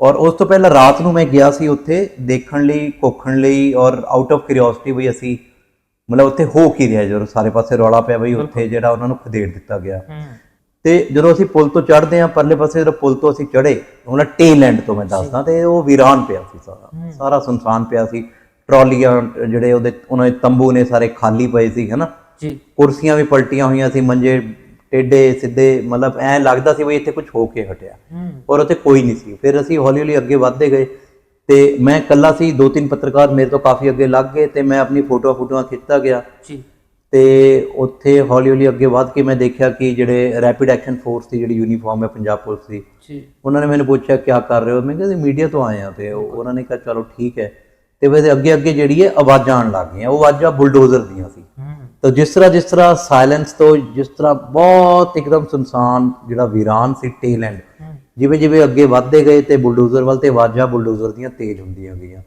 ਔਰ ਉਸ ਤੋਂ ਪਹਿਲਾਂ ਰਾਤ ਨੂੰ ਮੈਂ ਗਿਆ ਸੀ ਉੱਥੇ ਦੇਖਣ ਲਈ ਕੋਖਣ ਲਈ ਔਰ ਆਊਟ ਆਫ ਕਿਉਰਿਓਸਿਟੀ ਵੀ ਅਸੀਂ ਮਤਲਬ ਉੱਥੇ ਹੋ ਕੀ ਰਿਹਾ ਜਦੋਂ ਸਾਰੇ ਪਾਸੇ ਰੌਲਾ ਪਿਆ ਬਈ ਉੱਥੇ ਜਿਹੜਾ ਉਹਨਾਂ ਨੂੰ ਖਦੇੜ ਦਿੱਤਾ ਗਿਆ। ਤੇ ਜਦੋਂ ਅਸੀਂ ਪੁਲ ਤੋਂ ਚੜ੍ਹਦੇ ਹਾਂ ਪਰਲੇ ਪਾਸੇ ਜਦੋਂ ਪੁਲ ਤੋਂ ਅਸੀਂ ਚੜ੍ਹੇ ਉਹਨਾਂ ਟੇਲ ਐਂਡ ਤੋਂ ਮੈਂ ਦੱਸਦਾ ਤੇ ਉਹ ਵੀਰਾਨ ਪਿਆ ਸੀ ਸਾਰਾ। ਸਾਰਾ ਸੁਨਸਾਨ ਪਿਆ ਸੀ। ਟਰਾਲੀਆਂ ਜਿਹੜੇ ਉਹਦੇ ਉਹਨਾਂ ਦੇ ਤੰਬੂ ਨੇ ਸਾਰੇ ਖਾਲੀ ਪਏ ਸੀ ਹਨਾ? ਜੀ। ਕੁਰਸੀਆਂ ਵੀ ਪਲਟੀਆਂ ਹੋਈਆਂ ਸੀ ਮੰਜੇ ਟੇਡੇ ਸਿੱਧੇ ਮਤਲਬ ਐ ਲੱਗਦਾ ਸੀ ਵੀ ਇੱਥੇ ਕੁਝ ਹੋ ਕੇ ਹਟਿਆ। ਔਰ ਉੱਥੇ ਕੋਈ ਨਹੀਂ ਸੀ। ਫਿਰ ਅਸੀਂ ਹੌਲੀ ਹੌਲੀ ਅੱਗੇ ਵਧਦੇ ਗਏ ਤੇ ਮੈਂ ਇਕੱਲਾ ਸੀ ਦੋ ਤਿੰਨ ਪੱਤਰਕਾਰ ਮੇਰੇ ਤੋਂ ਕਾਫੀ ਅੱਗੇ ਲੱਗ ਗਏ ਤੇ ਮੈਂ ਆਪਣੀ ਫੋਟੋ ਫੋਟੋਆਂ ਖਿੱਚਦਾ ਗਿਆ। ਜੀ। ਤੇ ਉੱਥੇ ਹੌਲੀ ਹੌਲੀ ਅੱਗੇ ਵਧ ਕੇ ਮੈਂ ਦੇਖਿਆ ਕਿ ਜਿਹੜੇ ਰੈਪਿਡ ਐਕਸ਼ਨ ਫੋਰਸ ਦੀ ਜਿਹੜੀ ਯੂਨੀਫਾਰਮ ਹੈ ਪੰਜਾਬ ਪੁਲਿਸ ਦੀ ਜੀ। ਉਹਨਾਂ ਨੇ ਮੈਨੂੰ ਪੁੱਛਿਆ ਕੀ ਕਰ ਰਹੇ ਹੋ? ਮੈਂ ਕਿਹਾ ਮੀਡੀਆ ਤੋਂ ਆਏ ਆ ਤੇ ਉਹ- ਉਹਨਾਂ ਨੇ ਕਿਹਾ ਚਲੋ ਠੀਕ ਹੈ। ਤੇ ਫਿਰ ਅੱਗੇ ਅੱਗੇ ਜਿਹੜੀ ਹੈ ਆਵਾਜ਼ਾਂ ਆਉਣ ਲੱਗ ਗਈਆਂ। ਉਹ ਆਵਾਜ਼ਾਂ ਬੁਲਡੋਜ਼ਰ ਦੀਆਂ ਸੀ। ਤਾਂ ਜਿਸ ਤਰ੍ਹਾਂ ਜਿਸ ਤਰ੍ਹਾਂ ਸਾਇਲੈਂਸ ਤੋਂ ਜਿਸ ਤਰ੍ਹਾਂ ਬਹੁਤ ਇੱਕਦਮ ਸੁਨਸਾਨ ਜਿਹੜਾ ਵੀਰਾਨ ਸੀ ਟੇਲੈਂਡ ਜਿਵੇਂ ਜਿਵੇਂ ਅੱਗੇ ਵਧਦੇ ਗਏ ਤੇ ਬੁਲਡੋਜ਼ਰ ਵੱਲ ਤੇ ਆਵਾਜ਼ਾਂ ਬੁਲਡੋਜ਼ਰ ਦੀਆਂ ਤੇਜ਼ ਹੁੰਦੀਆਂ ਗਈਆਂ।